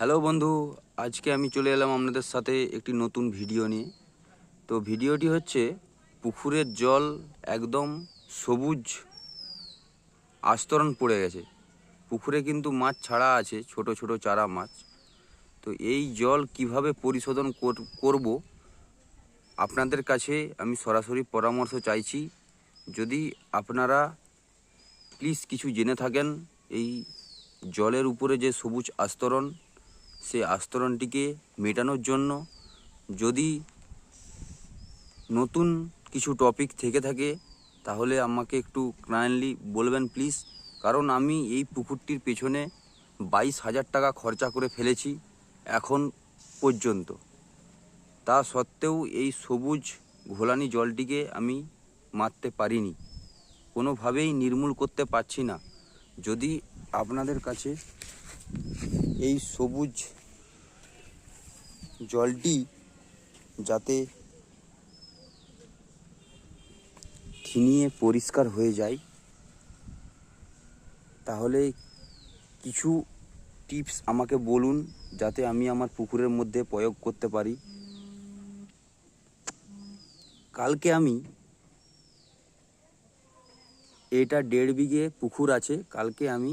Hello বন্ধু, আজকে আমি চলে এলাম আপনাদের সাথে একটি নতুন ভিডিও নিয়ে। তো ভিডিওটি হচ্ছে পুকুরের জল একদম সবুজ আস্তরণ পড়ে গেছে। পুকুরে কিন্তু মাছ ছাড়া আছে, ছোট ছোট চারা মাছ। তো এই জল কীভাবে পরিশোধন কর- করব আপনাদের কাছে আমি সরাসরি পরামর্শ চাইছি। যদি আপনারা প্লিজ কিছু জেনে থাকেন, এই জলের উপরে যে সবুজ আস্তরণ সেই আস্তরণটিকে মেটানোর জন্য যদি নতুন কিছু টপিক থেকে থাকে, তাহলে আমাকে একটু কাইন্ডলি বলবেন প্লিজ কারণ আমি এই পুকুরটির পেছনে বাইশ হাজার টাকা খরচা করে ফেলেছি এখন পর্যন্ত। তা সত্ত্বেও এই সবুজ ঘোলানি জলটিকে আমি মারতে পারিনি। কোনোভাবেই নির্মূল করতে পারছি না। যদি আপনাদের কাছে এই সবুজ জলটি যাতে থিনিয়ে পরিষ্কার হয়ে যায়, তাহলে কিছু টিপস আমাকে বলুন যাতে আমি আমার পুকুরের মধ্যে প্রয়োগ করতে পারি। কালকে আমি এটা দেড় বিঘে পুকুর আছে, কালকে আমি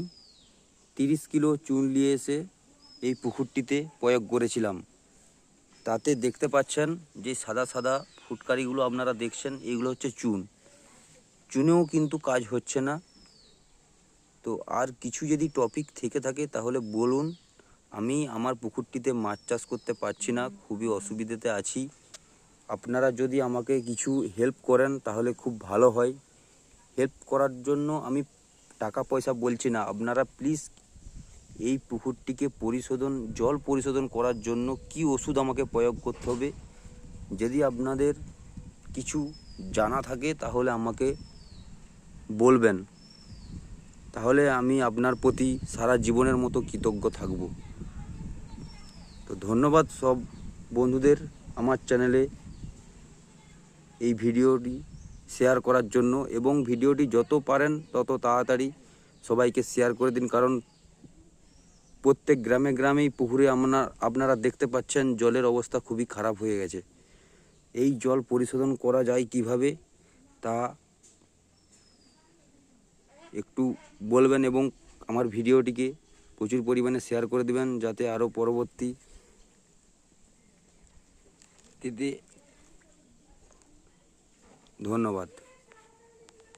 তিরিশ কিলো চুন নিয়ে এসে এই পুকুরটিতে প্রয়োগ করেছিলাম। তাতে দেখতে পাচ্ছেন যে সাদা সাদা ফুটকারিগুলো আপনারা দেখছেন, এগুলো হচ্ছে চুন। চুনেও কিন্তু কাজ হচ্ছে না। তো আর কিছু যদি টপিক থেকে থাকে, তাহলে বলুন। আমি আমার পুকুরটিতে মাছ চাষ করতে পারছি না, খুবই অসুবিধাতে আছি। আপনারা যদি আমাকে কিছু হেল্প করেন, তাহলে খুব ভালো হয়। হেল্প করার জন্য আমি টাকা পয়সা বলছি না। আপনারা প্লিজ এই পুকুরটিকে পরিশোধন, জল পরিশোধন করার জন্য কি ওষুধ আমাকে প্রয়োগ করতে হবে? যদি আপনাদের কিছু জানা থাকে, তাহলে আমাকে বলবেন। তাহলে আমি আপনার প্রতি সারা জীবনের মতো কৃতজ্ঞ থাকব। তো ধন্যবাদ সব বন্ধুদের আমার চ্যানেলে এই ভিডিওটি শেয়ার করার জন্য। এবং ভিডিওটি যত পারেন, তত তাড়াতাড়ি সবাইকে শেয়ার করে দিন। কারণ প্রত্যেক গ্রামে গ্রামেই পুকুরে আপনার, আপনারা দেখতে পাচ্ছেন জলের অবস্থা খুবই খারাপ হয়ে গেছে। এই জল পরিশোধন করা যায় কীভাবে? তা একটু বলবেন এবং আমার ভিডিওটিকে প্রচুর পরিমাণে শেয়ার করে দিবেন যাতে আরও পরবর্তী ধন্যবাদ।